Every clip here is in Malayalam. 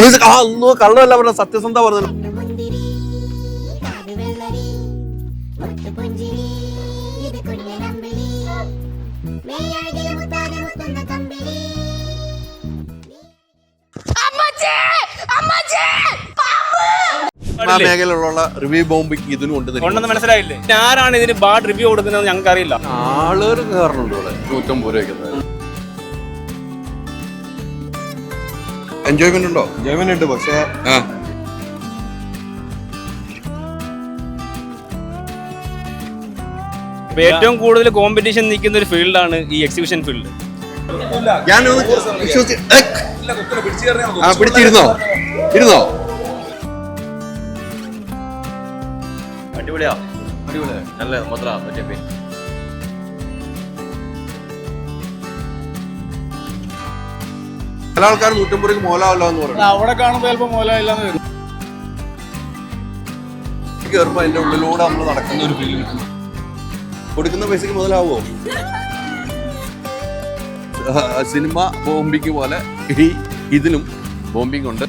അല്ലോ കള്ളമല്ല പറഞ്ഞ സത്യസന്ധ പറഞ്ഞു ആ മേഖലയിലുള്ള റിവ്യൂ ബോംബിക്ക് ഇതിനും ഉണ്ട്. ഉണ്ടെന്ന് മനസ്സിലായില്ലേ? ആരാണ് ഇതിന് ബാഡ് റിവ്യൂ കൊടുക്കുന്നത് ഞങ്ങൾക്ക് അറിയില്ല ആളുകൾ കയറുന്നുണ്ട് ഇവിടെ. നൂറ്റമ്പത് രൂപയ്ക്ക്. എൻജോയ്മെന്റ് ഉണ്ടോ? എൻജോയ്മെന്റ് ഉണ്ട്. പക്ഷേ ആ. ഏറ്റവും കൂടുതൽ കോമ്പറ്റീഷൻ നിൽക്കുന്ന ഒരു ഫീൽഡാണ് ഈ എക്സിബിഷൻ ഫീൽഡ് ഞാൻ ആ പിടിച്ചിരുന്നോ? ഇരുന്നോ? അടിപൊളിയാ. അടിപൊളിയാ. നല്ല മധുര പറ്റിയ പേര്. ചില ആൾക്കാർ നൂറ്റമ്പത് മോലാവല്ലോ എന്ന് പറഞ്ഞു. അവിടെ കാണുമ്പോൾ ചിലപ്പോൾ മോലാവില്ല വരും. കയറുമ്പോ അതിന്റെ ഉള്ളിലൂടെ നമ്മൾ നടക്കുന്ന ഒരു ഫീൽ കിട്ടും കൊടുക്കുന്ന പൈസക്ക് മുതലാവോ സിനിമ ബോംബിങ് പോലെ ഈ ഇതിലും ബോംബിങ് ഉണ്ട്.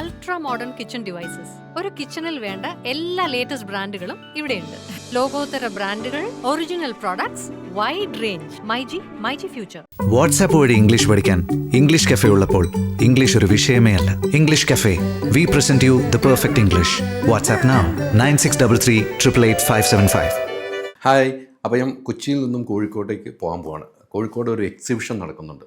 Ultra modern kitchen devices. ഒരു കിച്ചണിൽ വേണ്ട എല്ലാ ലേറ്റസ്റ്റ് ബ്രാൻഡുകളും ഇവിടെയുണ്ട്. ലോകോത്തര ബ്രാൻഡുകൾ original products wide range myG myG future WhatsApp വഴി ഇംഗ്ലീഷ് പഠിക്കാൻ ഇംഗ്ലീഷ് കഫേ ഉള്ളപ്പോൾ ഇംഗ്ലീഷ് ഒരു വിഷയമേ അല്ല. English cafe we present you the perfect English WhatsApp now nine six double three triple eight five seven five hi അപ്പോൾ ഞാൻ കൊച്ചിയിൽ നിന്നും കോഴിക്കോട്ടേക്ക് പോകാൻ പോവാണ്. കോഴിക്കോട് ഒരു എക്സിബിഷൻ നടക്കുന്നുണ്ട്.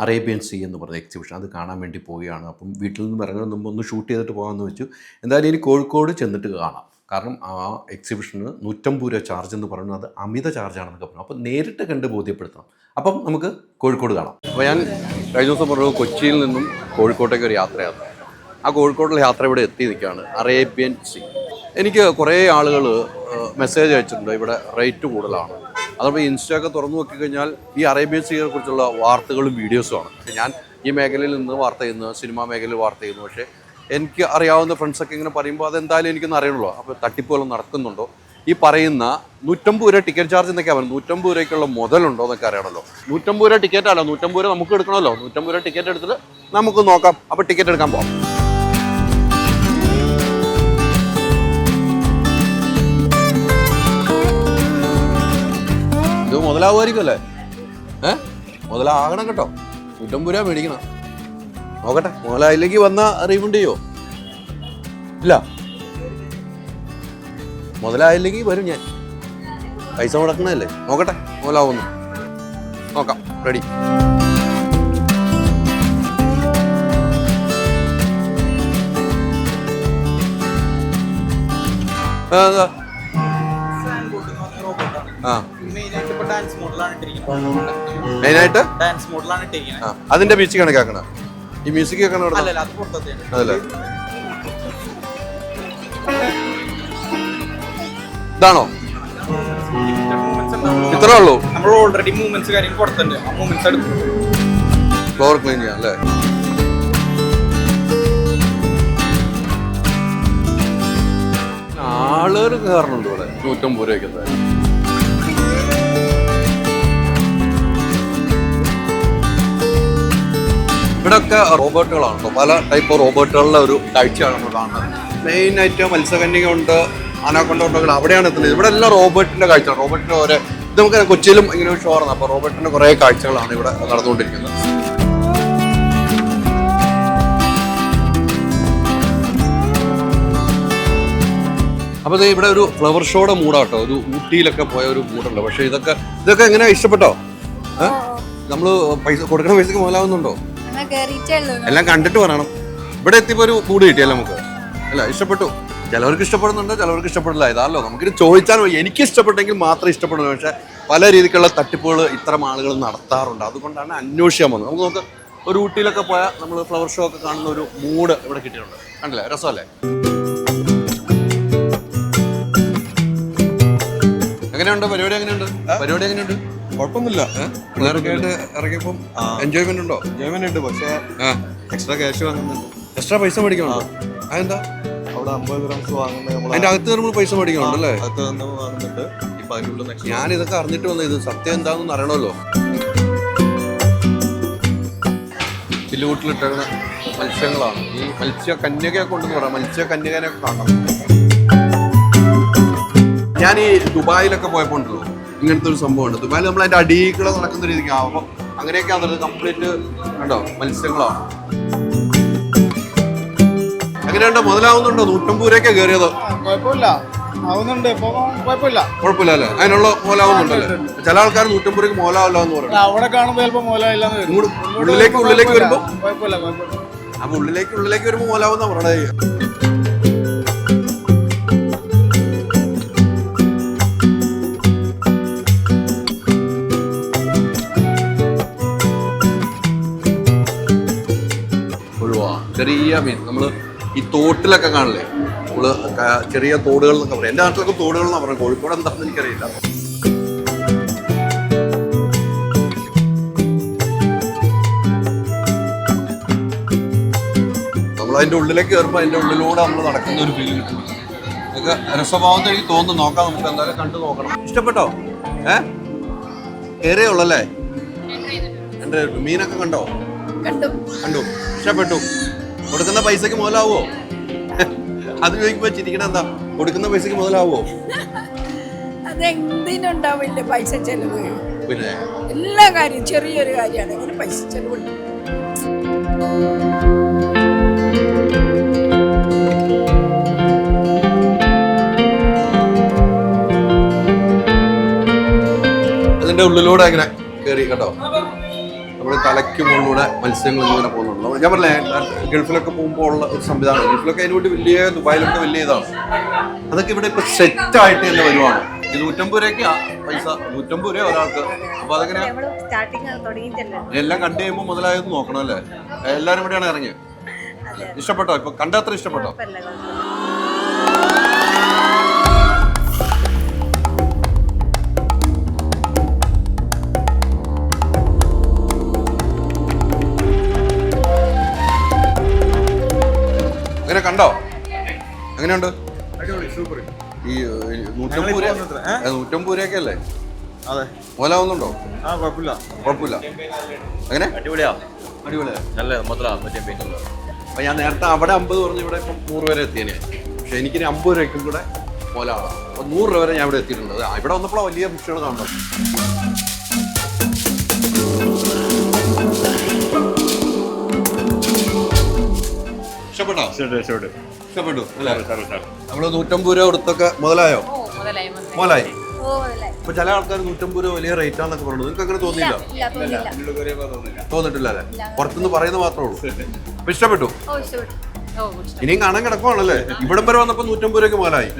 അറേബ്യൻ സീ എന്ന് പറഞ്ഞ എക്സിബിഷൻ അത് കാണാൻ വേണ്ടി പോവുകയാണ്. അപ്പം വീട്ടിൽ നിന്ന് ഇറങ്ങുന്ന മുമ്പ് ഒന്ന് ഷൂട്ട് ചെയ്തിട്ട് പോകാമെന്ന് വെച്ചു. എന്തായാലും ഇനി കോഴിക്കോട് ചെന്നിട്ട് കാണാം. കാരണം ആ എക്സിബിഷന് നൂറ്റമ്പത് രൂപ ചാർജ് എന്ന് പറയുന്നത് അത് അമിത ചാർജാണെന്നൊക്കെ പറഞ്ഞു. അപ്പോൾ നേരിട്ട് കണ്ട് ബോധ്യപ്പെടുത്തണം. അപ്പം നമുക്ക് കോഴിക്കോട് കാണാം. അപ്പോൾ ഞാൻ കഴിഞ്ഞ ദിവസം പറഞ്ഞു കൊച്ചിയിൽ നിന്നും കോഴിക്കോട്ടേക്ക് ഒരു യാത്രയാണ്. ആ കോഴിക്കോട്ടുള്ള യാത്ര ഇവിടെ എത്തി നിൽക്കുകയാണ്. Arabian sea. എനിക്ക് കുറേ ആളുകൾ മെസ്സേജ് അയച്ചിട്ടുണ്ട്. ഇവിടെ റേറ്റ് കൂടുതലാണ്. അതപ്പോൾ ഇൻസ്റ്റയൊക്കെ തുറന്നു നോക്കി കഴിഞ്ഞാൽ ഈ അറേബ്യൻ സീയെ കുറിച്ചുള്ള വാർത്തകളും വീഡിയോസുമാണ് ഞാൻ ഈ മേഖലയിൽ നിന്ന് വാർത്ത ചെയ്യുന്നു സിനിമാ മേഖലയിൽ വാർത്ത ചെയ്യുന്നു പക്ഷേ എനിക്ക് അറിയാവുന്ന ഫ്രണ്ട്സൊക്കെ ഇങ്ങനെ പറയുമ്പോൾ അതെന്തായാലും എനിക്കൊന്നും അറിയണല്ലോ. അപ്പോൾ തട്ടിപ്പുകളും നടക്കുന്നുണ്ടോ? ഈ പറയുന്ന നൂറ്റമ്പത് രൂപ ടിക്കറ്റ് ചാർജ് എന്നൊക്കെ പറയുന്നത്. നൂറ്റമ്പത് രൂപയ്ക്കുള്ള മുതലുണ്ടോ എന്നൊക്കെ അറിയണമല്ലോ നൂറ്റമ്പത് രൂപ ടിക്കറ്റ് അല്ല നൂറ്റമ്പത് രൂപ നമുക്ക് എടുക്കണമല്ലോ. നൂറ്റമ്പത് രൂപ ടിക്കറ്റ് എടുത്തിട്ട് നമുക്ക് നോക്കാം. അപ്പോൾ ടിക്കറ്റ് എടുക്കാൻ പോകാം ഇത് മുതലാവുമായിരിക്കും അല്ലേ ഏ? മുതലാകണം കേട്ടോ. നൂറ്റമ്പത് രൂപ മേടിക്കണം. നോക്കട്ടെ മുതലായില്ലെങ്കിൽ വന്ന റീഫണ്ട് ചെയ്യോ? ഇല്ല. മുതലായില്ലെങ്കിൽ വരും ഞാൻ. പൈസ മുടക്കണല്ലേ നോക്കട്ടെ മുതലാവുന്നു നോക്കാം റെഡി മെയിനായിട്ട് ഡാൻസ് മോഡലാണ് ഇട്ടിരിക്കുന്നത്. അതിന്റെ ബീച്ച് കണക്കാക്കണം ഈ മ്യൂസിക് ഒക്കെ അതല്ലേ? ഇതാണോ? ഇത്രേ ഉള്ളൂ. നമ്മൾ ഓൾറെഡി മൂവ്മെന്റ്സ് കാര്യം ആ മൂവ്മെന്റ്സ് എടുക്കും ഫ്ലോർ ക്ലീൻ ചെയ്യാം അല്ലേ? ആളുകൾ കയറുന്നുണ്ട് ഇവിടെ. നൂറ്റമ്പത് രൂപയ്ക്ക് എന്തായാലും ഇവിടെയൊക്കെ റോബോട്ടുകളാണ് കേട്ടോ പല ടൈപ്പ് റോബോട്ടുകളുടെ ഒരു കാഴ്ചയാണ് നമ്മൾ കാണുന്നത്. മെയിൻ ആയിട്ട് മത്സ്യകന്യക ഉണ്ട് ആനാക്കൊണ്ടുണ്ടെങ്കിൽ അവിടെയാണ് എത്തുന്നത്. ഇവിടെ എല്ലാം റോബോട്ടിന്റെ കാഴ്ചയാണ്. റോബോട്ടിന്റെ ഓരോ ഇത് നമുക്ക് കൊച്ചിയിലും ഇങ്ങനെ ഒരു ഷോ ആണ് അപ്പോൾ റോബോട്ടിന്റെ കുറേ കാഴ്ചകളാണ് ഇവിടെ നടന്നുകൊണ്ടിരിക്കുന്നത്. അപ്പോൾ ഇത് ഇവിടെ ഒരു ഫ്ലവർ ഷോയുടെ മൂടാട്ടോ. ഒരു ഊട്ടിയിലൊക്കെ പോയ ഒരു മൂടുണ്ട്. പക്ഷേ ഇതൊക്കെ ഇതൊക്കെ എങ്ങനെ ഇഷ്ടപ്പെട്ടോ? നമ്മൾ പൈസ കൊടുക്കണ പൈസക്ക് മുതലാവുന്നുണ്ടോ? എല്ലാം കണ്ടിട്ട് പറയണം ഇവിടെ എത്തിയപ്പോ ഒരു കൂട് കിട്ടിയല്ലോ നമുക്ക്. അല്ല ഇഷ്ടപ്പെട്ടു. ചിലവർക്ക് ഇഷ്ടപ്പെടുന്നുണ്ട് ചിലവർക്ക് ഇഷ്ടപ്പെടില്ല. ഇതാണല്ലോ നമുക്കിത് ചോദിച്ചാൽ. എനിക്ക് ഇഷ്ടപ്പെട്ടെങ്കിൽ മാത്രം ഇഷ്ടപ്പെടുന്നു പക്ഷെ പല രീതിക്കുള്ള തട്ടിപ്പുകൾ ഇത്തരം ആളുകൾ നടത്താറുണ്ട്. അതുകൊണ്ടാണ് അന്വേഷിക്കാൻ വന്നത് നമുക്ക് നോക്ക്. ഒരു ഊട്ടിയിലൊക്കെ പോയാൽ നമ്മൾ ഫ്ലവർ ഷോ ഒക്കെ കാണുന്ന ഒരു മൂഡ് ഇവിടെ കിട്ടിയിട്ടുണ്ട്. കണ്ടില്ലേ? രസമല്ലേ? എങ്ങനെയുണ്ട്? പരിപാടി എങ്ങനെയുണ്ട്? പരിപാടി എങ്ങനെയുണ്ട്? കുഴപ്പമൊന്നുമില്ല. പിള്ളേരൊക്കെ ആയിട്ട് ഇറങ്ങിയപ്പം എൻജോയ്മെന്റ് ഉണ്ടോ? എൻജോയ്മെന്റ് ഉണ്ട്. പക്ഷേ എക്സ്ട്രാ ക്യാഷ് വാങ്ങുന്നുണ്ട്. എക്സ്ട്രാ പൈസ മേടിക്കണോ അതെന്താ? അവിടെ അമ്പത് ഗ്രാംസ് വാങ്ങുന്നത് നമ്മൾ അതിന്റെ അകത്ത് നമ്മൾ പൈസ മേടിക്കണുണ്ട് അല്ലേ അകത്ത് നിന്ന് വാങ്ങുന്നുണ്ട്. ഇപ്പൊ അതിനുള്ള ഉള്ളിൽ ഞാൻ ഇതൊക്കെ അറിഞ്ഞിട്ട് വന്നത്. ഇത് സത്യം എന്താണെന്ന് അറിയണമല്ലോ. ലൂട്ടിലിട്ടുന്ന മത്സ്യങ്ങളാണ്. ഈ മത്സ്യ കന്യകയെ കൊണ്ടെന്ന് പറയാം മത്സ്യ കന്യകനെ കാണാം ഞാൻ ഈ ദുബായിലൊക്കെ പോയപ്പോൾ ഉണ്ടല്ലോ. ഇങ്ങനത്തെ ഒരു സംഭവമുണ്ട്. ദുബായിൽ നമ്മൾ അതിന്റെ അടിയിലൂടെ നടക്കുന്ന രീതിക്ക് അപ്പം അങ്ങനെയൊക്കെ അതൊരു കംപ്ലീറ്റ് കണ്ടോ? മത്സ്യങ്ങളാണ് എങ്ങനെയുണ്ട്? മുതലാവുന്നുണ്ടോ? നൂറ്റമ്പൂരൊക്കെ കയറിയത്? കുഴപ്പമില്ല. ആവുന്നുണ്ട്. ഇപ്പൊ കുഴപ്പമില്ല. കുഴപ്പമില്ല അല്ലേ? അതിനുള്ള മോലാവുന്നുണ്ടല്ലേ ചില ആൾക്കാർ നൂറ്റമ്പൂരേക്ക് മോലാവല്ല എന്ന് പറയും അവിടെ കാണുമ്പോ ചിലപ്പോ മോലമില്ലാന്ന് വരും. ഇങ്ങോട്ട് ഉള്ളിലേക്ക് ഉള്ളിലേക്ക് വരുമ്പോ? കുഴപ്പമില്ല കുഴപ്പമില്ല. അപ്പൊ ഉള്ളിലേക്ക് ഉള്ളിലേക്ക് വരുമ്പോ മോലാവുന്ന പറയണത്. ചെറിയ മീൻ നമ്മൾ ഈ തോട്ടിലൊക്കെ കാണില്ലേ? നമ്മൾ ചെറിയ തോടുകൾ എന്നൊക്കെ പറയും. എന്റെ നാട്ടിലൊക്കെ തോടുകൾ എന്നാ പറയുന്നത് കോഴിക്കോട് എന്താണെന്ന് എനിക്കറിയില്ല. നമ്മൾ അതിന്റെ ഉള്ളിലേക്ക് കയറുമ്പോൾ അതിന്റെ ഉള്ളിലൂടെ നമ്മൾ നടക്കുന്ന ഒരു ഫീൽ കിട്ടും. ഇതൊക്കെ രസഭാവത്തെ എനിക്ക് തോന്നുന്നു. നോക്കാം നമുക്ക്. എന്തായാലും കണ്ടു നോക്കണം. ഇഷ്ടപ്പെട്ടോ? ഏ? കയറിയേ ഉള്ളല്ലേ? എന്റെ മീനൊക്കെ കണ്ടോ. കണ്ടു. ഇഷ്ടപ്പെട്ടു. കൊടുക്കുന്ന പൈസക്ക് മുതലാവോ? അത് ചോദിക്കുമ്പോ ചിരിക്കണ എന്താ? കൊടുക്കുന്ന പൈസക്ക് മുതലാവോ? അതെന്തിനുണ്ടാവില്ല പൈസ ചെലവ്? പിന്നെ? എല്ലാ കാര്യം ചെറിയൊരു കാര്യമാണെങ്കിലും പൈസ ചെലവുണ്ട്. അതിന്റെ ഉള്ളിലൂടെ ഇങ്ങനെ കേറി കേട്ടോ. നമ്മുടെ തലയ്ക്ക് മുകളിലൂടെ മത്സ്യങ്ങൾ ഇങ്ങനെ പോകുന്നുണ്ട് നമ്മൾ- ഞാൻ പറഞ്ഞേ ഗൾഫിലൊക്കെ പോകുമ്പോൾ ഉള്ള ഒരു സംവിധാനം. ഗൾഫിലൊക്കെ അതിന് വേണ്ടി വലിയ ദുബായിലൊക്കെ വലിയ ഇതാണ്. അതൊക്കെ ഇവിടെ ഇപ്പൊ സെറ്റ് ആയിട്ട് തന്നെ വരുവാണ്. ഈ നൂറ്റമ്പത് രൂപയ്ക്ക് പൈസ നൂറ്റമ്പത് രൂപ ഒരാൾക്ക്. അപ്പൊ അതങ്ങനെ എല്ലാം കണ്ടു കഴിയുമ്പോൾ മുതലായത് നോക്കണം അല്ലേ? എല്ലാവരും ഇവിടെയാണ് ഇറങ്ങിയത്. ഇഷ്ടപ്പെട്ടോ? ഇപ്പൊ കണ്ടത്ര ഇഷ്ടപ്പെട്ടോ? കണ്ടോ? എങ്ങനെയുണ്ട്? ഈ നൂറ്റമ്പത് രൂപയൊക്കെ അല്ലേ? അതെ. മുതലാവുന്നുണ്ടോ ആ കുഴപ്പമില്ല കുഴപ്പമില്ല എങ്ങനെ? അടിപൊളിയാ. അടിപൊളിയാ. നല്ല മൊത്തം പറ്റിയ പേര് അപ്പൊ ഞാൻ നേരത്തെ അവിടെ അമ്പത് പറഞ്ഞു ഇവിടെ ഇപ്പം നൂറ് വരെ എത്തിയനെ. പക്ഷെ എനിക്ക് അമ്പത് രൂപയ്ക്കും കൂടെ മുതലാണ് അപ്പൊ നൂറ് രൂപ വരെ ഞാൻ ഇവിടെ എത്തിയിട്ടുണ്ട്. ഇവിടെ വന്നപ്പോഴാണ് വലിയ ഫിഷുകൾ കാണണം ഇഷ്ടപ്പെട്ടോ ഇഷ്ടപ്പെട്ടു അല്ലേ? നമ്മൾ നൂറ്റമ്പത് രൂപ കൊടുത്തൊക്കെ മുതലായോ? മുതലായി ഇപ്പൊ ചില ആൾക്കാർ നൂറ്റമ്പത് രൂപ വലിയ റേറ്റ് ആണെന്നൊക്കെ പറഞ്ഞു നിങ്ങൾക്ക് അങ്ങനെ തോന്നിയില്ല? തോന്നിട്ടില്ല അല്ലെ? പുറത്തുനിന്ന് പറയുന്നത് മാത്രമേ ഉള്ളൂ. അപ്പൊ ഇഷ്ടപ്പെട്ടു? ഇനിയും കാണാൻ കിടക്കുവാണല്ലേ? ഇവിടം വരെ വന്നപ്പോ നൂറ്റമ്പത് രൂപയ്ക്ക് മുതലായി.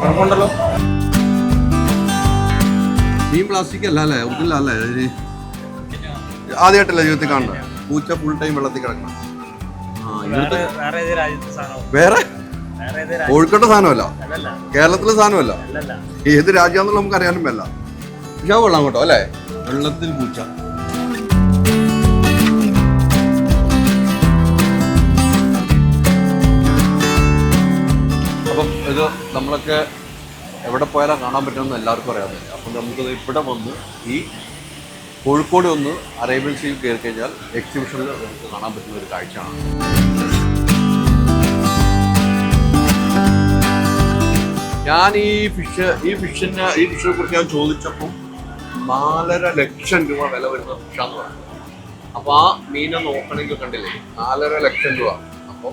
കുഴപ്പമുണ്ടല്ലോ പ്ലാസ്റ്റിക് അല്ല അല്ലേ? ഒറിജിനൽ അല്ലേ? ആദ്യമായിട്ടല്ലേ ജീവിതത്തിൽ കാണുന്നത്? പൂച്ച ഫുൾ ടൈം വെള്ളത്തിൽ കിടക്കണം. ആ, ഇവിടുത്തെ വേറെ കോഴിക്കോട്ടെ സാധനമല്ല. കേരളത്തിലെ സാധനമല്ല. ഏത് രാജ്യമാണെന്നുള്ള നമുക്ക് അറിയാനും പറ്റില്ല പക്ഷെ അത് കൊള്ളാം കേട്ടോ അല്ലേ? വെള്ളത്തിൽ പൂച്ച. അപ്പം ഇത് നമ്മളൊക്കെ എവിടെ പോയാലും കാണാൻ പറ്റുമെന്ന് എല്ലാവർക്കും അറിയാതെ അപ്പം നമുക്കത് ഇവിടെ വന്ന് ഈ കോഴിക്കോട് ഒന്ന് അറേബ്യൻ സീൽ കയറി കഴിഞ്ഞാൽ എക്സിബിഷനിൽ നമുക്ക് കാണാൻ പറ്റുന്ന ഒരു കാഴ്ചയാണ്. ഞാൻ ഈ ഫിഷ് ഈ ഫിഷിനെ ഈ ഫിഷിനെ കുറിച്ച് ഞാൻ ചോദിച്ചപ്പോൾ നാലര ലക്ഷം രൂപ വില വരുന്ന ഫിഷാന്ന് പറഞ്ഞു. അപ്പൊ ആ മീനെ നോക്കണമെങ്കിൽ കണ്ടില്ലേ നാലര ലക്ഷം രൂപ. അപ്പോൾ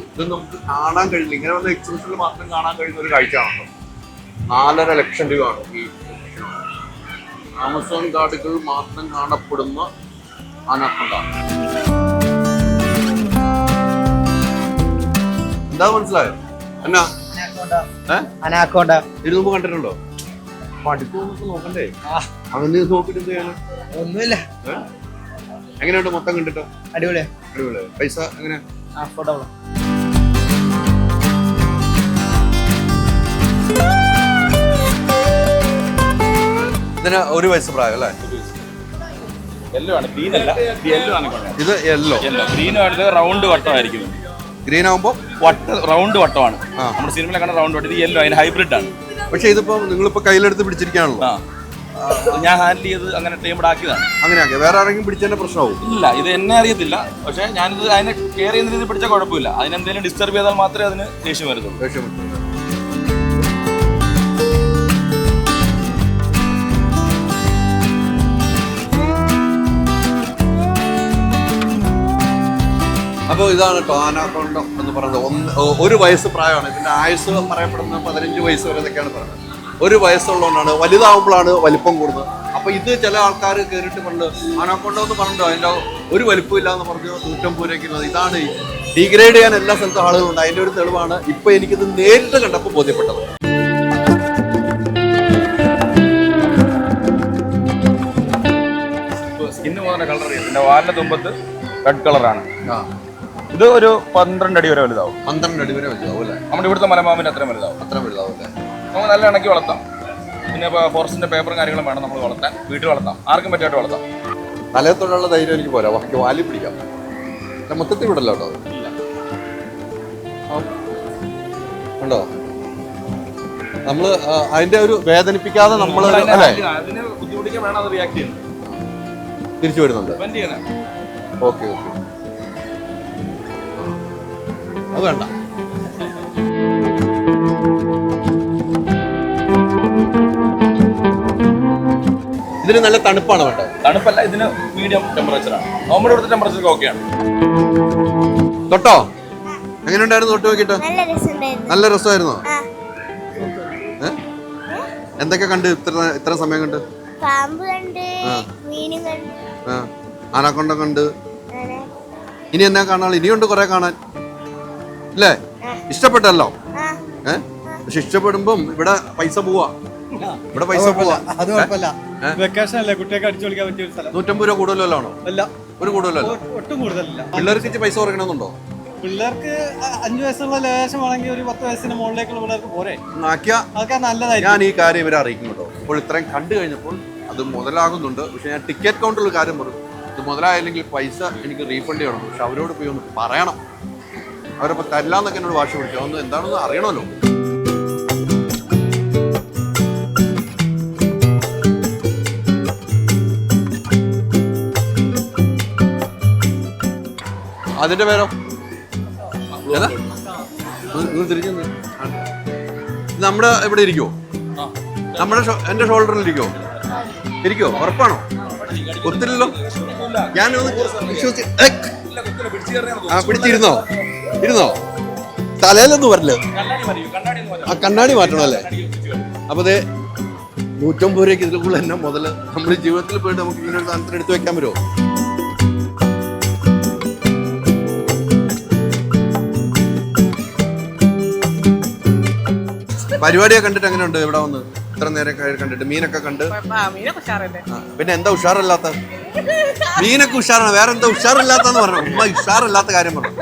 ഇത് നമുക്ക് കാണാൻ കഴിയില്ല. ഇങ്ങനെ വന്ന എക്സിബിഷനിൽ മാത്രം കാണാൻ കഴിയുന്ന ഒരു കാഴ്ചയാണല്ലോ. നാലര ലക്ഷം രൂപയാണ് ഈ ആമസോൺ കാടുകളിൽ മാത്രം കാണപ്പെടുന്ന അനക്കൊണ്ട എന്താ മനസ്സിലായോ? എന്നാ അനാക്കോണ്ട. ഇതിന് മുമ്പ് കണ്ടിട്ടുണ്ടോ? പഠിപ്പ് നോക്കണ്ടേ? നോക്കിട്ട് എന്ത് ഒന്നുമില്ല? എങ്ങനെയുണ്ട് മൊത്തം കണ്ടിട്ടോ? അടിപൊളിയാ. അടിപൊളിയാ. പൈസ എങ്ങനെ? അഫോർഡബിൾ. ഇതിന് ഒരു വയസ്സ് പ്രായം അല്ലേ? യെല്ലോ ആണ്. ഗ്രീൻ അല്ല. യെല്ലോ ആണ് ഇത് യെല്ലോ യെല്ലോ ഗ്രീനും അടുത്ത് റൗണ്ട് വട്ടമായിരിക്കും. ഗ്രീൻ ആകുമ്പോൾ വട്ട റൗണ്ട് വട്ടമാണ്. നമ്മുടെ സിനിമയിലെ കണ്ട റൗണ്ട് വട്ടം. ഇത് യെല്ലോ അതിന് ഹൈബ്രിഡ് ആണ്. പക്ഷേ ഇതിപ്പോ നിങ്ങളിപ്പോ കയ്യിലെടുത്ത് പിടിച്ചിരിക്കുകയാണല്ലോ ആ, ഞാൻ ഹാൻഡിൽ ചെയ്ത് അങ്ങനെ ടൈംഡ് ആക്കിയതാണ്. അങ്ങനെയാക്കി. വേറെ ആരെങ്കിലും പിടിച്ചതിന്റെ പ്രശ്നമാവും? ഇല്ല ഇത് എന്നെ അറിയത്തില്ല. പക്ഷേ ഞാനിത് അതിനെ കെയർ ചെയ്യുന്ന രീതിയിൽ പിടിച്ചാൽ കുഴപ്പമില്ല. അതിനെന്തെങ്കിലും ഡിസ്റ്റർബ് ചെയ്താൽ മാത്രമേ അതിന് ദേഷ്യം വരുത്തുള്ളൂ. ദേഷ്യപ്പെട്ടു അപ്പോൾ ഇതാണ് കേട്ടോ ആനാക്കൊണ്ട എന്ന് പറയുന്നത്. ഒന്ന് ഒരു വയസ്സ് പ്രായമാണ്. ഇതിന്റെ ആയുസ് പറയപ്പെടുന്നത് പതിനഞ്ച് വയസ്സ് വരെ എന്നൊക്കെയാണ് പറയുന്നത്. ഒരു വയസ്സുള്ളതുകൊണ്ടാണ് വലുതാവുമ്പോഴാണ് വലിപ്പം കൂടുന്നത്. അപ്പോൾ ഇത് ചില ആൾക്കാർ കയറിയിട്ട് പണ്ട് ആനാക്കൊണ്ട എന്ന് പറഞ്ഞിട്ടോ അതിന്റെ ഒരു വലിപ്പമില്ല എന്ന് പറഞ്ഞു നൂറ്റമ്പൂരേക്കുന്നത് ഇതാണ് ഡിഗ്രേഡ് ചെയ്യാൻ എല്ലാ സ്ഥലത്തും ആളുകളുണ്ട്. അതിന്റെ ഒരു തെളിവാണ് ഇപ്പോൾ എനിക്കിത് നേരിട്ട് കണ്ടപ്പോൾ ബോധ്യപ്പെട്ടത്. സ്കിന്ന് പോകുന്ന കളർ അറിയാം. ഇതിന്റെ വാലിന്റെ തുമ്പത്ത് റെഡ് കളറാണ് ആ. ഇത് ഒരു പന്ത്രണ്ട് അടി വരെ വലുതാവും. പന്ത്രണ്ട് അടി വരെ വലുതാവും അല്ലേ? നമ്മുടെ ഇവിടുത്തെ മലമാവിന് അത്രയും വലുതാവും. അത്ര വലുതാവും അല്ലേ? നമുക്ക് നല്ല ഇണക്കി വളർത്താം. പിന്നെ ഇപ്പോൾ ഫോറസ്റ്റിന്റെ പേപ്പറും കാര്യങ്ങളും വേണം നമ്മൾ വളർത്താൻ. വീട്ടിൽ വളർത്താം. ആർക്കും പറ്റായിട്ട് വളർത്താം. തലയത്തോടുള്ള ധൈര്യം എനിക്ക് പോരാ. ബാക്കി വാലി പിടിക്കാം. മൊത്തത്തിൽ വിടല്ലോ കേട്ടോ. ഉണ്ടോ? നമ്മൾ അതിന്റെ ഒരു വേദനിപ്പിക്കാതെ നമ്മൾ അല്ലേ തിരിച്ചു വരുന്നുണ്ട്. Okay okay. അത് വേണ്ട. ഇതിന് നല്ല തണുപ്പാണ് വേണ്ടത്. തണുപ്പല്ല ഇതിന് മീഡിയം ടെമ്പറേച്ചറാണ് നമ്മുടെ ഇവിടുത്തെ ടെമ്പറേച്ചർ ഓക്കെയാണ് തൊട്ടോ എങ്ങനെ ഉണ്ടായിരുന്നു തൊട്ട്? നോക്കിയിട്ട്? നല്ല രസമായിരുന്നു നല്ല രസമായിരുന്നോ? ആ. എന്തൊക്കെ കണ്ട് ഇത്ര ഇത്ര സമയം കണ്ട്? പാമ്പ് കണ്ട് മീനും കണ്ട്. ആ, ആനാക്കൊണ്ട കണ്ട്. ഇനി എന്നാ കാണാൻ ഇനിയുണ്ട് കുറെ കാണാൻ. അല്ലേ? ഇഷ്ടപ്പെട്ടല്ലോ? ഏഹ് പക്ഷെ ഇഷ്ടപ്പെടുമ്പം ഇവിടെ പൈസ പോവാ. ഇവിടെ പൈസ പോവാ. അത് കുഴപ്പമില്ല. ഏ? വെക്കേഷൻ അല്ലേ? കുട്ടിയൊക്കെ അടിച്ചു കളിക്കാൻ പറ്റിയ ഒരു സ്ഥലം. നൂറ്റമ്പത് രൂപ കൂടുതലല്ലോ ആണോ? അല്ല ഒരു കൂടുതലല്ലോ? ഒട്ടും കൂടുതലല്ല. പിള്ളേർക്ക് ഇച്ചിരി പൈസ കുറയ്ക്കണമെന്നുണ്ടോ? പിള്ളേർക്ക് അഞ്ചു വയസ്സുള്ള ലേശം ആണെങ്കിൽ ഒരു പത്ത് വയസ്സിന് മുകളിലേക്കുള്ള പിള്ളേർക്ക് പോരെ. അതൊക്കെ നല്ലതായി ഞാൻ ഈ കാര്യം ഇവരെ അറിയിക്കും കേട്ടോ അപ്പോൾ ഇത്രയും കണ്ടു കഴിഞ്ഞപ്പോൾ അത് മുതലാകുന്നുണ്ട്. പക്ഷെ ഞാൻ ടിക്കറ്റ് കൗണ്ടറിൽ കാര്യം പറഞ്ഞു ഇത് മുതലായില്ലെങ്കിൽ പൈസ എനിക്ക് റീഫണ്ട് ചെയ്യണം. പക്ഷെ അവരോട് പോയി ഒന്ന് പറയണം. അവരപ്പോൾ തരില്ലാന്നൊക്കെ എന്നോട് വാശി പിടിച്ചു. അതൊന്ന് എന്താണെന്ന് അറിയണമല്ലോ. അതിന്റെ പേരോ? നമ്മുടെ ഇവിടെ ഇരിക്കുവോ നമ്മുടെ എന്റെ ഷോൾഡറിൽ ഇരിക്കുവോ ഇരിക്കുവോ ഉറപ്പാണോ? ഒത്തില്ലല്ലോ ഞാൻ വിശ്വസിച്ച് പിടിച്ചിരുന്നോ? ഇരുന്നോ? തലയിലൊന്നും വരില്ല. ആ കണ്ണാടി മാറ്റണല്ലേ അപ്പൊ അതെ നൂറ്റമ്പത് രൂപയ്ക്ക് ഇതിൽ കൂടുതൽ എന്നെ മുതൽ നമ്മുടെ ജീവിതത്തിൽ പോയിട്ട് നമുക്ക് ഇങ്ങനെ ഒരു സാധനത്തിന് എടുത്ത് വെക്കാൻ പറ്റുമോ? പരിപാടിയൊക്കെ കണ്ടിട്ട് എങ്ങനെയുണ്ട്? ഇവിടെ വന്ന് ഇത്ര നേരം കണ്ടിട്ട് മീനൊക്കെ കണ്ട്? പിന്നെ എന്താ ഉഷാറല്ലാത്ത? മീനൊക്കെ ഉഷാറാണ്. വേറെ എന്താ ഉഷാറില്ലാത്തെന്ന് പറഞ്ഞു. ഉമ്മ ഉഷാറില്ലാത്ത കാര്യം പറഞ്ഞു.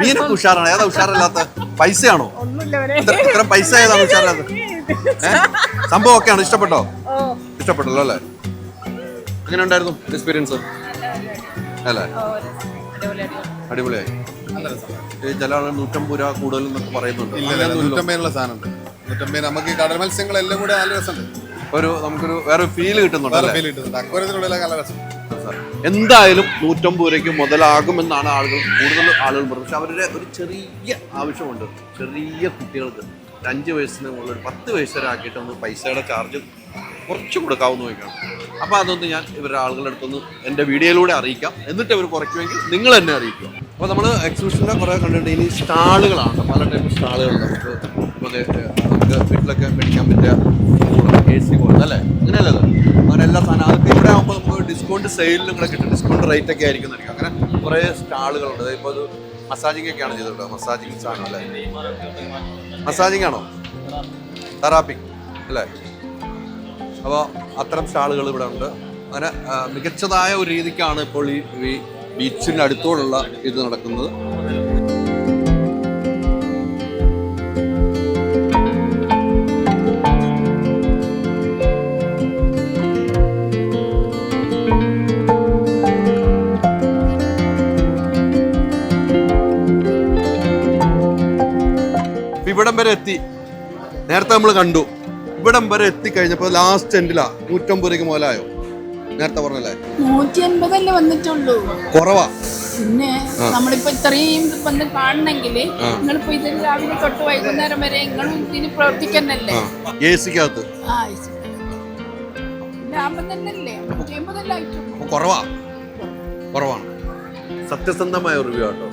മീനൊക്കെ ഉഷാറാണ്. ഏതാ ഉഷാറില്ലാത്ത? പൈസയാണോ? ഇത്ര- ഇത്ര പൈസ ഏതാണ് ഉഷാറില്ലാത്ത? സംഭവം ഒക്കെയാണ് ഇഷ്ടപ്പെട്ടോ? ഇഷ്ടപ്പെട്ടല്ലോ അല്ലേ? എങ്ങനെ ഉണ്ടായിരുന്നു എക്സ്പീരിയൻസ് അല്ലേ? അടിപൊളിയായി. ചില ആളുകൾ നൂറ്റമ്പത് രൂപ കൂടുതൽ എന്നൊക്കെ പറയുന്നുണ്ട്. നൂറ്റമ്പതിനുള്ള സാധനമുണ്ട്. നൂറ്റമ്പത് നമുക്ക് ഈ കടൽ മത്സ്യങ്ങളെല്ലാം കൂടെ നല്ല രസമുണ്ട്. ഒരു നമുക്കൊരു വേറെ ഫീൽ കിട്ടുന്നുണ്ട് നല്ല അല്ലേ? ഫീൽ കിട്ടുന്നുണ്ട്. അക്വരത്തിലുള്ള നല്ല രസം. എന്തായാലും നൂറ്റമ്പത് രൂപയ്ക്ക് മുതലാകുമെന്നാണ് ആളുകൾ കൂടുതൽ ആളുകൾ പറഞ്ഞത് പക്ഷെ അവരുടെ ഒരു ചെറിയ ആവശ്യമുണ്ട്. ചെറിയ കുട്ടികൾക്ക് ഒരു അഞ്ച് വയസ്സിന് മുകളിൽ ഒരു പത്ത് വയസ്സ് വരെ ആക്കിയിട്ട് ഒന്ന് പൈസയുടെ ചാർജ് കുറച്ച് കൊടുക്കാവുന്ന നോക്കണം അപ്പോൾ അതൊന്ന് ഞാൻ ഇവരുടെ ആളുകളുടെ അടുത്തൊന്ന് എന്റെ വീഡിയോയിലൂടെ അറിയിക്കാം. എന്നിട്ട് അവർ കുറയ്ക്കുമെങ്കിൽ നിങ്ങൾ തന്നെ അറിയിക്കുക. അപ്പോൾ നമ്മൾ എക്സിബിഷന്റെ കുറേ കണ്ടിട്ടുണ്ട്. ഇനി സ്റ്റാളുകളാണ്. പല ടൈപ്പ് സ്റ്റാളുകളുണ്ട് നമുക്ക് ഏ, നമുക്ക് വീട്ടിലൊക്കെ മേടിക്കാൻ പറ്റിയ എ സി പോലെ അല്ലേ? അങ്ങനെയല്ലേ അത് അങ്ങനെ എല്ലാ സാധനം അതൊക്കെ ഇവിടെ ആകുമ്പോൾ നമുക്ക് ഡിസ്കൗണ്ട് സെയിലിലും നിങ്ങളെ കിട്ടും. ഡിസ്കൗണ്ട് റേറ്റ് ഒക്കെ ആയിരിക്കുന്നതായിരിക്കും അങ്ങനെ കുറേ സ്റ്റാളുകളുണ്ട്. ഇപ്പോൾ അത് മസാജിങ് ഒക്കെയാണ് ചെയ്തിട്ടുള്ളത് മസാജിങ് സാധനം അല്ലേ? മസാജിങ് ആണോ? തെറാപ്പി അല്ലേ? അപ്പോൾ അത്തരം സ്റ്റാളുകൾ ഇവിടെ ഉണ്ട്. അങ്ങനെ മികച്ചതായ ഒരു രീതിക്കാണ് ഇപ്പോൾ ഈ ഈ ബീച്ചിന്റെ അടുത്തോടുള്ള ഇത് നടക്കുന്നത്. വരെ എത്തി. നേരത്തെ നമ്മൾ കണ്ടു. ഇവിടം വരെ എത്തിക്കഴിഞ്ഞപ്പോൾ ലാസ്റ്റ് എൻഡിലാ നൂറ്റമ്പത് രൂപയ്ക്ക് മുതലായോ? നേരത്തെ പറഞ്ഞല്ലേ? നൂറ്റി അൻപതല്ലേ വന്നിട്ടുള്ളൂ. കുറവാ. പിന്നെ നമ്മളിപ്പോ ഇത്രയും വന്ന് കാണണമെങ്കിൽ നിങ്ങളിപ്പോ ഇതിന് രാവിലെ തൊട്ട് വൈകുന്നേരം വരെ നിങ്ങളും ഇതിന് പ്രവർത്തിക്കുന്നല്ലേ എ സിക്കകത്ത്. ലാഭം തന്നെയല്ലേ? നൂറ്റി അമ്പതല്ലേ കുറവാ. കുറവാണ്. സത്യസന്ധമായ റിവ്യൂ കേട്ടോ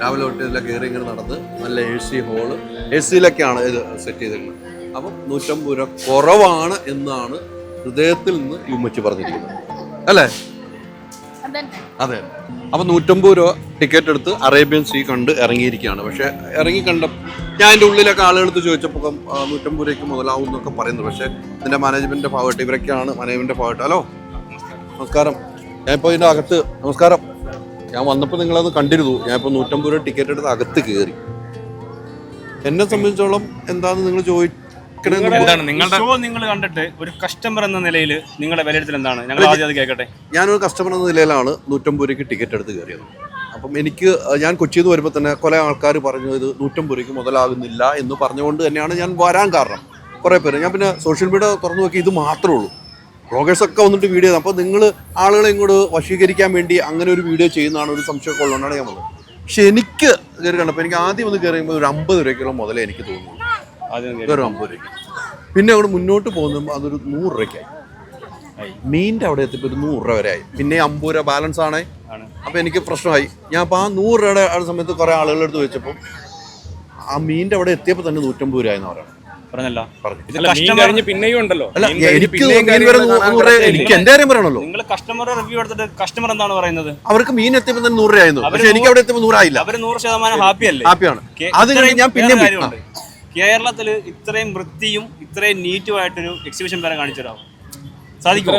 രാവിലെ തൊട്ട് ഇതിലെ കയറി ഇങ്ങനെ നടന്ന് നല്ല എ സി ഹോൾ എ സിയിലൊക്കെയാണ് ഇത് സെറ്റ് ചെയ്തിട്ടുള്ളത്. അപ്പം നൂറ്റമ്പത് രൂപ കുറവാണ് എന്നാണ് ഹൃദയത്തിൽ നിന്ന് ഈ ഉമ്മച്ചി പറഞ്ഞിരിക്കുന്നത്. അല്ലേ? അതെ. അപ്പം നൂറ്റമ്പത് രൂപ ടിക്കറ്റ് എടുത്ത് അറേബ്യൻ സീ കണ്ട് ഇറങ്ങിയിരിക്കുകയാണ്. പക്ഷേ ഇറങ്ങി കണ്ട ഞാൻ എന്റെ ഉള്ളിലൊക്കെ ആളുകളെടുത്ത് ചോദിച്ചപ്പോൾ നൂറ്റമ്പത് രൂപയ്ക്ക് മുതലാവും എന്നൊക്കെ പറയുന്നു. പക്ഷേ ഇതിന്റെ മാനേജ്മെന്റിന്റെ ഭാഗമായിട്ട് ഇവരൊക്കെയാണ് മാനേജ്മെന്റിന്റെ ഭാഗമായിട്ട്. ഹലോ? നമസ്കാരം. ഞാനിപ്പോൾ ഇതിന്റെ അകത്ത് നമസ്കാരം. ഞാൻ വന്നപ്പോൾ നിങ്ങളത് കണ്ടിരുന്നു. ഞാൻ ഇപ്പോൾ നൂറ്റമ്പത് രൂപ ടിക്കറ്റ് എടുത്ത് അകത്ത് കയറി എന്നെ സംബന്ധിച്ചോളം എന്താന്ന് നിങ്ങൾ ചോദിക്കണമെന്ന് എന്താണ്? നിങ്ങളുടെ ഷോ നിങ്ങൾ കണ്ടിട്ട് ഒരു കസ്റ്റമർ എന്ന നിലയിൽ നിങ്ങളുടെ വിലയിരുത്തൽ എന്താണ്? ഞങ്ങൾ ആദ്യം അത് കേൾക്കട്ടെ. ഞാനൊരു കസ്റ്റമർ എന്ന നിലയിലാണ് നൂറ്റമ്പത് രൂപയ്ക്ക് ടിക്കറ്റ് എടുത്ത് കയറിയത് അപ്പം എനിക്ക് ഞാൻ കൊച്ചിയിൽ നിന്ന് വരുമ്പോൾ തന്നെ കുറേ ആൾക്കാർ പറഞ്ഞു ഇത് നൂറ്റമ്പത് രൂപയ്ക്ക് മുതലാകുന്നില്ല എന്ന് പറഞ്ഞുകൊണ്ട് തന്നെയാണ് ഞാൻ വരാൻ കാരണം. കുറേ പേര്. ഞാൻ പിന്നെ സോഷ്യൽ മീഡിയ തുറന്നു നോക്കി ഇത് മാത്രമേ ഉള്ളൂ. ബ്ലോഗേഴ്സൊക്കെ വന്നിട്ട് വീഡിയോ അപ്പോൾ നിങ്ങൾ ആളുകളെ ഇങ്ങോട്ട് വശീകരിക്കാൻ വേണ്ടി അങ്ങനെ ഒരു വീഡിയോ ചെയ്യുന്നതാണ് ഒരു സംശയമൊക്കെ ഉള്ളതുകൊണ്ടാണ് ഞാൻ വന്നത് പക്ഷെ എനിക്ക് കയറി കണ്ടപ്പോൾ എനിക്ക് ആദ്യം ഒന്ന് കയറിയുമ്പോൾ ഒരു അമ്പത് രൂപയ്ക്കുള്ള മുതലേ എനിക്ക് തോന്നുന്നു ഒരു അമ്പത് രൂപയ്ക്ക്. പിന്നെ അവിടെ മുന്നോട്ട് പോകുമ്പോൾ അതൊരു നൂറ് രൂപയ്ക്കായി മീന്റെ അവിടെ എത്തിയപ്പോൾ ഒരു നൂറ് രൂപ വരെ ആയി. പിന്നെ അമ്പത് രൂപ ബാലൻസ് ആണേ. അപ്പോൾ എനിക്ക് പ്രശ്നമായി. ഞാൻ അപ്പോൾ ആ നൂറ് രൂപയുടെ ആ സമയത്ത് കുറേ ആളുകളുടെ അടുത്ത് വെച്ചപ്പോൾ ആ മീന്റെ അവിടെ എത്തിയപ്പോൾ തന്നെ നൂറ്റമ്പത് രൂപ എന്ന് പറയണം പറഞ്ഞല്ല. പറഞ്ഞു. ഇത് കസ്റ്റമർ പിന്നെയും ഉണ്ടല്ലോ. എനിക്ക് എനിക്ക് എന്റെ കാര്യം പറയണല്ലോ നിങ്ങൾ കസ്റ്റമർ റിവ്യൂ എടുത്തിട്ട് കസ്റ്റമർ എന്താണ് പറയുന്നത്? അവർക്ക് മീൻ എത്തിയപ്പോൾ തന്നെ നൂറ് രൂപയായിരുന്നു. പക്ഷെ എനിക്ക് അവിടെ എത്തിയപ്പോൾ നൂറായില്ല. അവർ നൂറ് ശതമാനം ഹാപ്പി അല്ലേ? ഹാപ്പിയാണ് അത് കഴിഞ്ഞ് ഞാൻ പിന്നെ കേരളത്തിൽ ഇത്രയും വൃത്തിയും ഇത്രയും നീറ്റുമായിട്ടൊരു എക്സിബിഷൻ വരെ കാണിച്ചു തരാം സാധിക്കും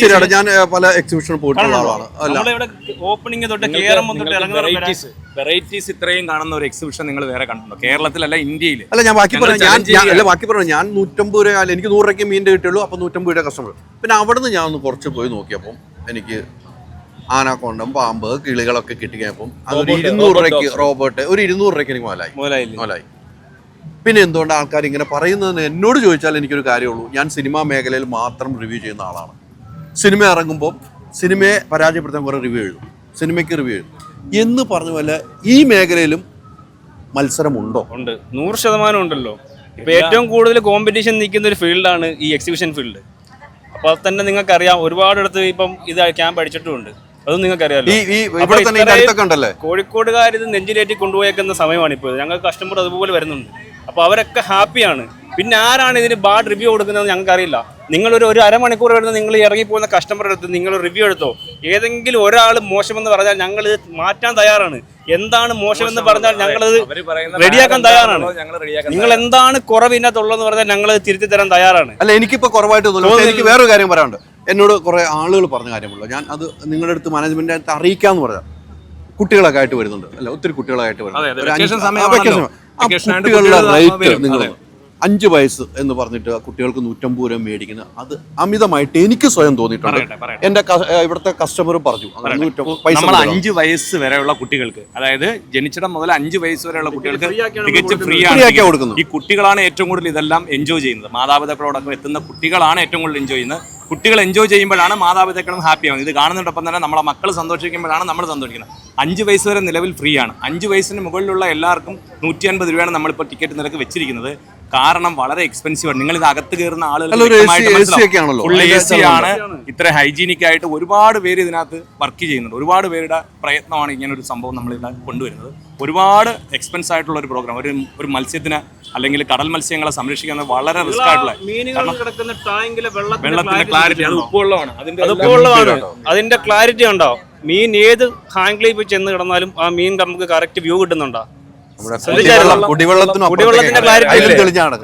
ശരിയാണ്. ഞാൻ പല എക്സിബിഷൻ പോയിട്ടുള്ള ആളാണ് ഓപ്പണിംഗ് തൊട്ട് കയറുമ്പോൾ തൊട്ട് ഇറങ്ങുന്ന വരെ വെറൈറ്റീസ് ഇത്രയും കാണുന്ന ഒരു എക്സിബിഷൻ നിങ്ങൾ വേറെ കണ്ടിട്ടുണ്ടോ? കേരളത്തിലല്ല ഇന്ത്യയിൽ അല്ല ഞാൻ ബാക്കി പറഞ്ഞു ഞാൻ അല്ല. ബാക്കി പറഞ്ഞു ഞാൻ നൂറ്റമ്പത് രൂപ അല്ല എനിക്ക് നൂറ് രൂപയ്ക്ക് മീന്റെ കിട്ടിയുള്ളൂ അപ്പോൾ നൂറ്റമ്പത് രൂപ കസ്റ്റമർ പിന്നെ അവിടുന്ന് ഞാൻ ഒന്ന് കുറച്ച് പോയി നോക്കിയപ്പം എനിക്ക് ആനക്കൊണ്ടം പാമ്പ് കിളികളൊക്കെ കിട്ടിയപ്പം അതൊരു ഇരുന്നൂറ് രൂപയ്ക്ക്. റോബോട്ട് ഒരു ഇരുന്നൂറ് രൂപയ്ക്ക് എനിക്ക് മുതലായി. മുതലായി മുതലായി. പിന്നെ എന്തുകൊണ്ട് ആൾക്കാർ ഇങ്ങനെ പറയുന്നതെന്ന് എന്നോട് ചോദിച്ചാൽ എനിക്കൊരു കാര്യമുള്ളൂ. ഞാൻ സിനിമാ മേഖലയിൽ മാത്രം റിവ്യൂ ചെയ്യുന്ന ആളാണ്. സിനിമ ഇറങ്ങുമ്പോൾ സിനിമയെ പരാജയപ്പെടുത്താൻ കുറേ റിവ്യൂ എഴുതും. സിനിമയ്ക്ക് റിവ്യൂ എഴുതും. എന്ന് പറഞ്ഞ പോലെ ഈ മേഖലയിലും മത്സരമുണ്ടോ? ഉണ്ട്. നൂറ് ശതമാനം ഉണ്ടല്ലോ. ഇപ്പൊ ഏറ്റവും കൂടുതൽ കോമ്പറ്റീഷൻ നിൽക്കുന്ന ഒരു ഫീൽഡാണ് ഈ എക്സിബിഷൻ ഫീൽഡ് അപ്പോൾ തന്നെ നിങ്ങൾക്കറിയാം. ഒരുപാടിടത്ത് ഇപ്പം ഇത് ക്യാമ്പ് അടിച്ചിട്ടുമുണ്ട്. അതും നിങ്ങൾക്കറിയാമല്ലോ കോഴിക്കോടുകാർ ഇത് നെഞ്ചിലേറ്റി കൊണ്ടുപോയേക്കുന്ന സമയമാണ് ഇപ്പോൾ ഞങ്ങൾ കസ്റ്റമർ അതുപോലെ വരുന്നുണ്ട്. അപ്പോൾ അവരൊക്കെ ഹാപ്പിയാണ്. പിന്നെ ആരാണ് ഇതിന് ബാഡ് റിവ്യൂ കൊടുക്കുന്നത് ഞങ്ങൾക്കറിയില്ല. നിങ്ങളൊരു ഒരു അരമണിക്കൂർ വരുന്ന നിങ്ങൾ ഇറങ്ങിപ്പോകുന്ന കസ്റ്റമറുടെ അടുത്ത് നിങ്ങൾ റിവ്യൂ എടുത്തോ? ഏതെങ്കിലും ഒരാൾ മോശമെന്ന് പറഞ്ഞാൽ ഞങ്ങൾ ഇത് മാറ്റാൻ തയ്യാറാണ്. എന്താണ് മോശമെന്ന് പറഞ്ഞാൽ ഞങ്ങളത് റെഡിയാക്കാൻ തയ്യാറാണ്. നിങ്ങൾ എന്താണ് കുറവ് ഇതിനകത്തുള്ളതെന്ന് പറഞ്ഞാൽ ഞങ്ങൾ തിരുത്തി തരാൻ തയ്യാറാണ്. അല്ല എനിക്കിപ്പോൾ കുറവായിട്ട് തോന്നുന്നു. എനിക്ക് വേറൊരു കാര്യം പറയാനുണ്ട്. എന്നോട് കുറേ ആളുകൾ പറഞ്ഞ കാര്യമുള്ളൂ ഞാൻ അത് നിങ്ങളുടെ അടുത്ത് മാനേജ്മെന്റ് അടുത്ത് അറിയിക്കാന്ന് പറഞ്ഞാൽ കുട്ടികളൊക്കെ ആയിട്ട് വരുന്നുണ്ട്. അല്ല ഒത്തിരി കുട്ടികളായിട്ട് അതെ, ആ, കുട്ടികളുടെ റൈറ്റ് നിങ്ങൾ. അഞ്ച് വയസ്സ് എന്ന് പറഞ്ഞിട്ട് ആ കുട്ടികൾക്ക് നൂറ്റമ്പത് രൂപ മേടിക്കുന്നത് അത് അമിതമായിട്ട് എനിക്ക് സ്വയം തോന്നിയിട്ടുണ്ട്. എന്റെ ഇവിടുത്തെ കസ്റ്റമർ പറഞ്ഞു. അഞ്ച് വയസ്സ് വരെയുള്ള കുട്ടികൾക്ക് അതായത് ജനിച്ചിടം മുതൽ അഞ്ച് വയസ്സ് വരെയുള്ള കുട്ടികൾക്ക് തികച്ചും ഫ്രീ ആക്കി കൊടുക്കുന്നത്. ഈ കുട്ടികളാണ് ഏറ്റവും കൂടുതൽ ഇതെല്ലാം എൻജോയ് ചെയ്യുന്നത്. മാതാപിതാക്കളോടൊപ്പം എത്തുന്ന കുട്ടികളാണ് ഏറ്റവും കൂടുതൽ എൻജോയ് ചെയ്യുന്നത്. കുട്ടികൾ എൻജോയ് ചെയ്യുമ്പോഴാണ് മാതാപിതാക്കളും ഹാപ്പി ആവുന്നത്. ഇത് കാണുന്നതോടൊപ്പം തന്നെ നമ്മളെ മക്കൾ സന്തോഷിക്കുമ്പോഴാണ് നമ്മൾ സന്തോഷിക്കുന്നത്. അഞ്ച് വയസ്സ് വരെ നിലവിൽ ഫ്രീ ആണ്. അഞ്ച് വയസ്സിന് മുകളിലുള്ള എല്ലാവർക്കും നൂറ്റി അൻപത് രൂപയാണ് നമ്മളിപ്പോൾ ടിക്കറ്റ് നിരക്ക് വെച്ചിരിക്കുന്നത്. കാരണം വളരെ എക്സ്പെൻസീവ് ആണ്. നിങ്ങൾ ഇത് അകത്ത് കയറുന്ന ആളുകൾ ആണ്. ഇത്ര ഹൈജീനിക് ആയിട്ട് ഒരുപാട് പേര് ഇതിനകത്ത് വർക്ക് ചെയ്യുന്നുണ്ട്. ഒരുപാട് പേരുടെ പ്രയത്നമാണ് ഇങ്ങനെ ഒരു സംഭവം നമ്മൾ ഇവിടെ കൊണ്ടുവരുന്നത്. ഒരുപാട് എക്സ്പെൻസ് ആയിട്ടുള്ള ഒരു പ്രോഗ്രാം ഒരു ഒരു മത്സ്യത്തിന് അല്ലെങ്കിൽ കടൽ മത്സ്യങ്ങളെ സംരക്ഷിക്കുന്നത് വളരെ റിസ്ക് ആയിട്ടുള്ള മീനുകൾ കിടക്കുന്ന ടാങ്കിലെ വെള്ളത്തിന്റെ ക്ലാരിറ്റി അത് ഉപ്പുവെള്ളമാണ് അതിന്റെ ക്ലാരിറ്റി ഉണ്ടോ? മീൻ ഏത് പോയി ചെന്ന് കിടന്നാലും ആ മീൻ നമുക്ക് കറക്റ്റ് വ്യൂ കിട്ടുന്നുണ്ടോ?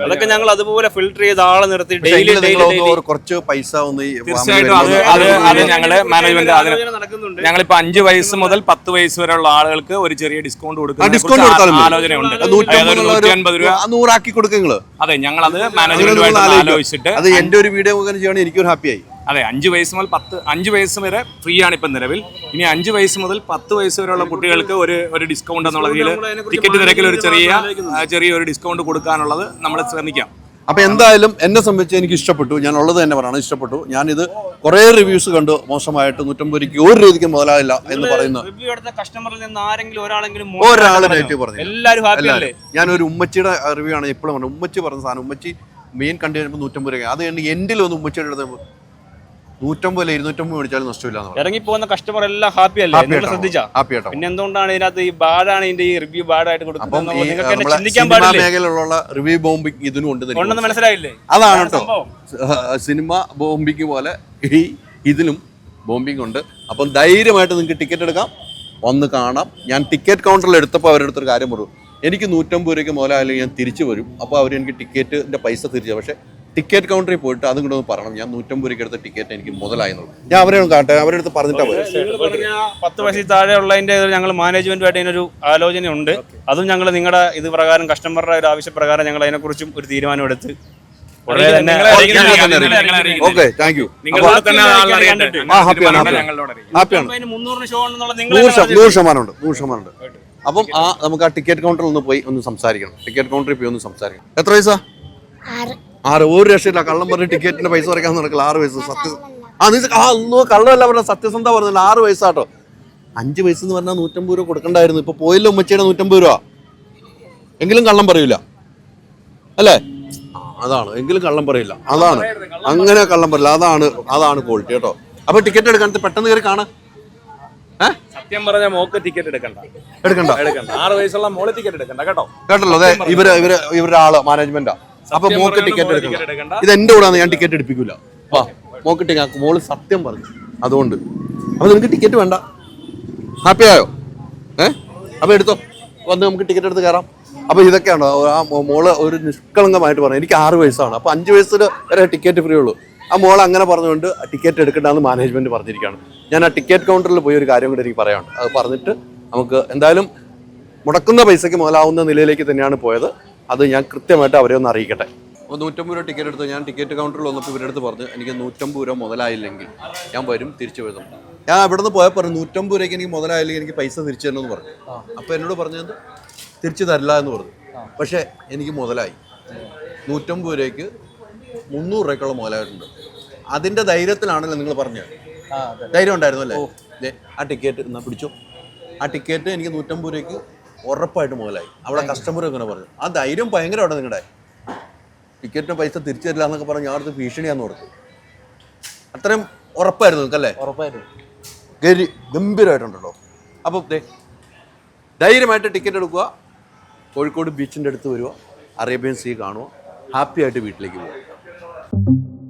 അതൊക്കെ ഞങ്ങൾ അതുപോലെ ഫിൽട്ടർ ചെയ്ത് ആളെ നിർത്തി ഡെയിലി കുറച്ച് പൈസ ഒന്ന് തീർച്ചയായിട്ടും അത് അത് ഞങ്ങൾ മാനേജ്മെന്റ് അതിന് നടക്കുന്നുണ്ട്. ഞങ്ങളിപ്പോ അഞ്ച് വയസ്സ് മുതൽ പത്ത് വയസ്സ് വരെയുള്ള ആളുകൾക്ക് ഒരു ചെറിയ ഡിസ്കൗണ്ട് കൊടുക്കുന്നുണ്ട് ഡിസ്കൗണ്ട് ആലോചനയുണ്ട്. അത് നൂറ്റമ്പത് അതായത് ഒരു എന്നുള്ള നൂറ്റി അൻപത് രൂപ നൂറാക്കി കൊടുക്കുക അതെ ഞങ്ങൾ അത് മാനേജ്മെന്റുമായിട്ട് ആലോചിച്ചിട്ട് അത് എന്റെ ഒരു വീഡിയോ മുഖേന ചെയ്യണം എനിക്കൊരു ഹാപ്പിയായി അതെ അഞ്ച് വയസ്സ് മുതൽ പത്ത് അഞ്ച് വയസ്സ് വരെ ഫ്രീ ആണ് ഇപ്പം നിലവിൽ. ഇനി അഞ്ച് വയസ്സ് മുതൽ പത്ത് വയസ്സ് വരെയുള്ള കുട്ടികൾക്ക് ഒരു ഒരു ഡിസ്കൗണ്ട് എന്നുള്ള രീതിയിൽ ടിക്കറ്റ് നിരക്കിൽ ഒരു ചെറിയ ചെറിയ ഒരു ഡിസ്കൗണ്ട് കൊടുക്കാനുള്ളത് നമ്മൾ ശ്രമിക്കാം. അപ്പൊ എന്തായാലും എന്നെ സംബന്ധിച്ച് എനിക്ക് ഇഷ്ടപ്പെട്ടു. ഞാൻ ഉള്ളത് തന്നെ പറയണം ഇഷ്ടപ്പെട്ടു. ഞാൻ ഇത് കുറെ റിവ്യൂസ് കണ്ടു. മോശമായിട്ട് നൂറ്റമ്പത് രൂപയ്ക്ക് ഒരു രീതിക്കും മുതലാവില്ല എന്ന് പറയുന്ന. റിവ്യൂ എടുത്ത കസ്റ്റമറിൽ നിന്ന് ആരെങ്കിലും ഒരാളെങ്കിലും ഒരാൾ നെഗറ്റീവ് പറഞ്ഞു? എല്ലാവരും ഹാപ്പി അല്ലേ? ഞാനൊരു ഉമ്മച്ചിയുടെ റിവ്യൂ ആണ് എപ്പോഴും പറഞ്ഞത്. ഉമ്മച്ചി പറഞ്ഞ സാധനം ഉമ്മച്ചി മെയിൻ കണ്ടു കഴിയുമ്പോൾ നൂറ്റമ്പത് രൂപ അത് കഴിഞ്ഞ് എൻഡിൽ ഒന്ന് ഉമ്മച്ചിയുടെ അടുത്ത് നൂറ്റമ്പത് അല്ല ഇരുന്നൂറ്റമ്പത് മേടിച്ചാലും നഷ്ടമില്ല ഇറങ്ങി പോകുന്ന കസ്റ്റമർ എല്ലാം ഹാപ്പി അല്ലേ? ശ്രദ്ധിച്ചാ? പിന്നെ എന്തുകൊണ്ടാണ് ഇതിനകത്ത് ഈ ബാഡാണ് ഇതിന്റെ ഈ റിവ്യൂ ബാഡായിട്ട് കൊടുക്കുന്നത് ചിന്തിക്കാൻ പാടില്ലേ? മേഖലയിലുള്ള റിവ്യൂ ഇതിനും ഉണ്ട് മനസ്സിലായില്ലേ? അതാണ് കേട്ടോ. സിനിമ ബോംബിക്ക് പോലെ ഈ ഇതിലും ബോംബിങ് ഉണ്ട്. അപ്പം ധൈര്യമായിട്ട് നിങ്ങൾക്ക് ടിക്കറ്റ് എടുക്കാം. വന്ന് കാണാം. ഞാൻ ടിക്കറ്റ് കൗണ്ടറിൽ എടുത്തപ്പോൾ അവരുടെ അടുത്തൊരു കാര്യം പറഞ്ഞു. എനിക്ക് നൂറ്റമ്പത് രൂപയ്ക്ക് മുതലായാലും ഞാൻ തിരിച്ചു വരും. അപ്പോൾ അവർ എനിക്ക് ടിക്കറ്റിന്റെ പൈസ തിരിച്ചു പക്ഷേ ടിക്കറ്റ് കൗണ്ടറിൽ പോയിട്ട് അതും കൂടെ ഒന്ന് പറയണം. ഞാൻ നൂറ്റമ്പത് രൂപയ്ക്ക് എടുത്ത ടിക്കറ്റ് എനിക്ക് മുതലായി എന്നുള്ളത് ഞാൻ അവരെ ഒന്ന് കാട്ടെ. അവരെ അടുത്ത് പറഞ്ഞിട്ടാണ് പോയത് നിങ്ങൾ പറഞ്ഞ പത്ത് വയസ്സിൽ താഴെ ഉള്ളതിന്റെ ഞങ്ങൾ മാനേജ്മെന്റുമായിട്ട് അതിനൊരു ആലോചനയുണ്ട്. അതും ഞങ്ങൾ നിങ്ങളുടെ ഇത് പ്രകാരം കസ്റ്റമറുടെ ഒരു ആവശ്യപ്രകാരം ഞങ്ങൾ അതിനെക്കുറിച്ചും ഒരു തീരുമാനം എടുത്ത് ഉടനെ തന്നെ. ഓക്കെ. താങ്ക് യു ഹാപ്പിയാണ് നൂറ് ശതമാനം ശതമാനമുണ്ട്. അപ്പം ആ നമുക്ക് ആ ടിക്കറ്റ് കൗണ്ടറിൽ ഒന്ന് പോയി ഒന്ന് സംസാരിക്കണം. ടിക്കറ്റ് കൗണ്ടറിൽ പോയി ഒന്ന് സംസാരിക്കണം. എത്ര പൈസ? ആറ്. ആറ് ഒരു രക്ഷയില്ല. കള്ളം പറഞ്ഞ് ടിക്കറ്റിന്റെ പൈസ കുറയ്ക്കാൻ നടക്കില്ല ആറ് വയസ്സ്. സത്യ ആ നീ ആ അല്ലോ കള്ളമല്ല പറഞ്ഞ സത്യസന്ധ പറഞ്ഞില്ല ആറ് വയസ്സാട്ടോ. അഞ്ച് വയസ്സ് എന്ന് പറഞ്ഞാൽ നൂറ്റമ്പത് രൂപ കൊടുക്കണ്ടായിരുന്നു. ഇപ്പൊ പോയില്ല ഉമ്മച്ചിയുടെ നൂറ്റമ്പത് രൂപ. എങ്കിലും കള്ളം പറയൂല. അല്ലേ? അതാണ്. എങ്കിലും കള്ളം പറയില്ല. അതാണ്. അങ്ങനെ കള്ളം പറയില്ല. അതാണ് അതാണ് ക്വാളിറ്റി കേട്ടോ. അപ്പൊ ടിക്കറ്റ് എടുക്കാൻ പെട്ടെന്ന് കയറി കാണാ. സത്യം പറഞ്ഞ മോക്ക് ടിക്കറ്റ് എടുക്കണ്ട. എടുക്കണ്ട. എടുക്കണ്ട. ആറ് വയസ്സുള്ള മോൾ ടിക്കറ്റ് എടുക്കണ്ട കേട്ടോ? കേട്ടല്ലോ അതെ. ഇവർ ഇവർ ഇവരുടെ ആൾ മാനേജ്മെന്റാ അപ്പൊ മോക്ക് ടിക്കറ്റ് എടുക്കണം. ഇത് എന്റെ കൂടെ ഞാൻ ടിക്കറ്റ് എടുപ്പിക്കൂല. വാ മോക്ക് ടിക്കറ്റ് മോൾ സത്യം പറഞ്ഞു. അതുകൊണ്ട്. അപ്പൊ നിനക്ക് ടിക്കറ്റ് വേണ്ട. ഹാപ്പി ആയോ? ഏ? അപ്പൊ എടുത്തോ. വന്ന് നമുക്ക് ടിക്കറ്റ് എടുത്ത് കയറാം. അപ്പൊ ഇതൊക്കെയാണോ? ആ മോൾ ഒരു നിഷ്കളങ്കമായിട്ട് പറഞ്ഞു. എനിക്ക് ആറ് വയസ്സാണ്. അപ്പൊ അഞ്ച് വയസ്സിൽ വരെ ടിക്കറ്റ് ഫ്രീ ഉള്ളൂ. ആ മോൾ അങ്ങനെ പറഞ്ഞുകൊണ്ട് ടിക്കറ്റ് എടുക്കണ്ടെന്ന് മാനേജ്മെന്റ് പറഞ്ഞിരിക്കുകയാണ്. ഞാൻ ആ ടിക്കറ്റ് കൗണ്ടറിൽ പോയി ഒരു കാര്യം കൂടി എനിക്ക് പറയാനുണ്ട്. അത് പറഞ്ഞിട്ട് നമുക്ക് എന്തായാലും മുടക്കുന്ന പൈസയ്ക്ക് മുതലാവുന്ന നിലയിലേക്ക് തന്നെയാണ് പോയത്. അത് ഞാൻ കൃത്യമായിട്ട് അവരെ ഒന്ന് അറിയിക്കട്ടെ. അപ്പോൾ നൂറ്റമ്പത് രൂപ ടിക്കറ്റ് എടുത്ത് ഞാൻ ടിക്കറ്റ് കൗണ്ടറിൽ വന്നപ്പോൾ ഇവരുടെ അടുത്ത് പറഞ്ഞു എനിക്ക് നൂറ്റമ്പത് രൂപ മുതലായില്ലെങ്കിൽ ഞാൻ വരും തിരിച്ചു വരും ഞാൻ അവിടെ നിന്ന് പോയാൽ പറഞ്ഞു നൂറ്റമ്പത് രൂപയ്ക്ക് എനിക്ക് മുതലായില്ലെങ്കിൽ എനിക്ക് പൈസ തിരിച്ചു തരണമെന്ന് പറഞ്ഞു. അപ്പോൾ എന്നോട് പറഞ്ഞത് തിരിച്ചു തരില്ല എന്ന് പറഞ്ഞു. പക്ഷേ എനിക്ക് മുതലായി. നൂറ്റമ്പത് രൂപയ്ക്ക് മുന്നൂറ് രൂപയ്ക്കുള്ള മുതലായിട്ടുണ്ട്. അതിന്റെ ധൈര്യത്തിലാണല്ലോ നിങ്ങൾ പറഞ്ഞത്. ധൈര്യം ഉണ്ടായിരുന്നു അല്ലേ ആ ടിക്കറ്റ് എന്നാൽ പിടിച്ചോ. ആ ടിക്കറ്റ് എനിക്ക് നൂറ്റമ്പത് രൂപയ്ക്ക് ഉറപ്പായിട്ട് മുതലായി. അവിടെ കസ്റ്റമർ ഇങ്ങനെ പറഞ്ഞു. ആ ധൈര്യം ഭയങ്കര അവിടെ നിങ്ങളുടെ ടിക്കറ്റിന് പൈസ തിരിച്ചു തരില്ല എന്നൊക്കെ പറഞ്ഞ് ഞാൻ അടുത്ത് ഭീഷണിയാന്ന് ഓർത്തു. അത്രയും ഉറപ്പായിരുന്നു നിങ്ങൾക്കല്ലേ? ഉറപ്പായിരുന്നു ഗരി ഗംഭീരമായിട്ടുണ്ടല്ലോ അപ്പോൾ ദേ ധൈര്യമായിട്ട് ടിക്കറ്റ് എടുക്കുക. കോഴിക്കോട് ബീച്ചിന്റെ അടുത്ത് വരിക. അറേബ്യൻ സീ കാണുക. ഹാപ്പി ആയിട്ട് വീട്ടിലേക്ക് പോകുക